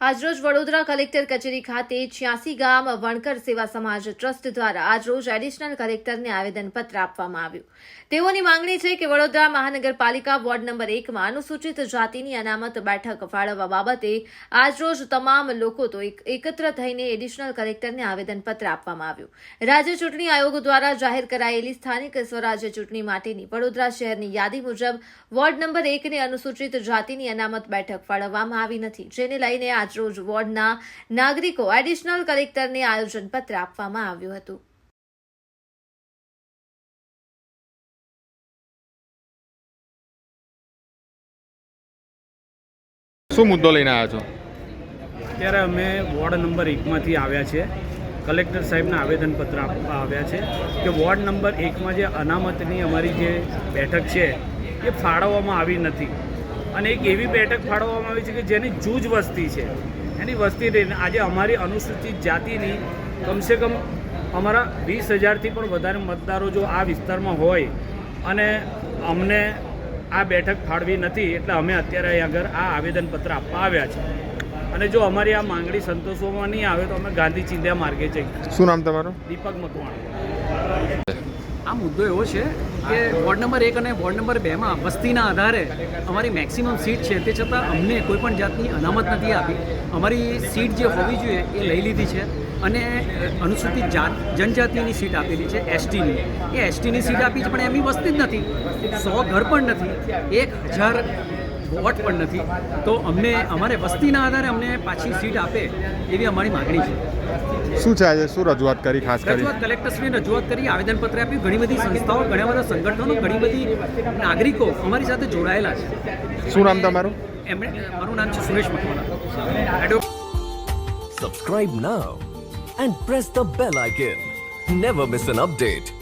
આજરોજ વડોદરા કલેક્ટર કચેરી ખાતે છ્યાસી ગામ વણકર સેવા સમાજ ટ્રસ્ટ દ્વારા આજરોજ એડિશનલ કલેક્ટરને આવેદનપત્ર આપવામાં આવ્યું. તેઓની માંગણી છે કે વડોદરા મહાનગરપાલિકા વોર્ડ નંબર એકમાં અનુસૂચિત જાતિની અનામત બેઠક ફાળવવા બાબતે આજરોજ તમામ લોકો તો એક- એકત્ર થઈને એડિશનલ કલેક્ટરને આવેદનપત્ર આપવામાં આવ્યું. રાજ્ય ચૂંટણી આયોગ દ્વારા જાહેર કરાયેલી સ્થાનિક સ્વરાજ્ય ચૂંટણી માટેની વડોદરા શહેરની યાદી મુજબ વોર્ડ નંબર એકને અનુસૂચિત જાતિની અનામત બેઠક ફાળવવામાં આવી નથી, જેને લઈને આજરોજ વોર્ડના નાગરિકો એડિશનલ કલેક્ટરને આયોજનપત્ર આપવામાં આવ્યું હતું. શું મુદ્દો લઈને આવ્યા છો? અત્યારે અમે વોર્ડ નંબર એકમાંથી આવ્યા છે. કલેક્ટર સાહેબને આવેદનપત્ર આપવા આવ્યા છે કે વોર્ડ નંબર એકમાં જે અનામતની અમારી જે બેઠક છે એ ફાળવવામાં આવી નથી. અને એક એવી બેઠક ફાળવવામાં આવી છે કે જેની જૂજ વસ્તી છે. એની વસ્તી રહીને આજે અમારી અનુસૂચિત જાતિની કમસે કમ અમારા વીસ હજારથી પણ વધારે મતદારો જો આ વિસ્તારમાં હોય અને અમને આ બેઠક ફાળવી નથી એટલે અમે અત્યારે અહીં આગળ આ આવેદનપત્ર આપવા આવ્યા છે. અને જો અમારી આ માંગણી સંતોષવામાં નહીં આવે તો અમે ગાંધી ચિંધ્યા માર્ગે જઈએ શું નામ તમારું? દીપક મકવાણા. આ મુદ્દો એવો છે કે વોર્ડ નંબર એક અને વોર્ડ નંબર બેમાં વસ્તીના આધારે અમારી મેક્સિમમ સીટ છે. તે છતાં અમને કોઈ પણ જાતની અનામત નથી આપી. અમારી સીટ જે હોવી જોઈએ એ લઈ લીધી છે અને અનુસૂચિત જાત, જનજાતિની સીટ આપેલી છે એસટીની. એ એસટીની સીટ આપી છે પણ એમની વસ્તી જ નથી. સો ઘર પણ નથી. એક હજાર વોટ પણ નથી. તો અમને અમારે વસ્તીના આધારે અમને પાછી સીટ આપે એવી અમારી માગણી છે. શું છે આજે? શું રજૂઆત કરી ખાસ કરી? રજૂઆત કલેક્ટરશ્રીને રજૂઆત કરી આવેદનપત્ર આપ્યું. ઘણી બધી સંસ્થાઓ ઘણા બધા સંગઠનો ઘણી બધી નાગરિકો અમારી સાથે જોડાયેલા છે. શું નામ તમારું? એમણે મારું નામ છે Suresh Makwana. Subscribe Subscribe and press the bell icon never miss an update.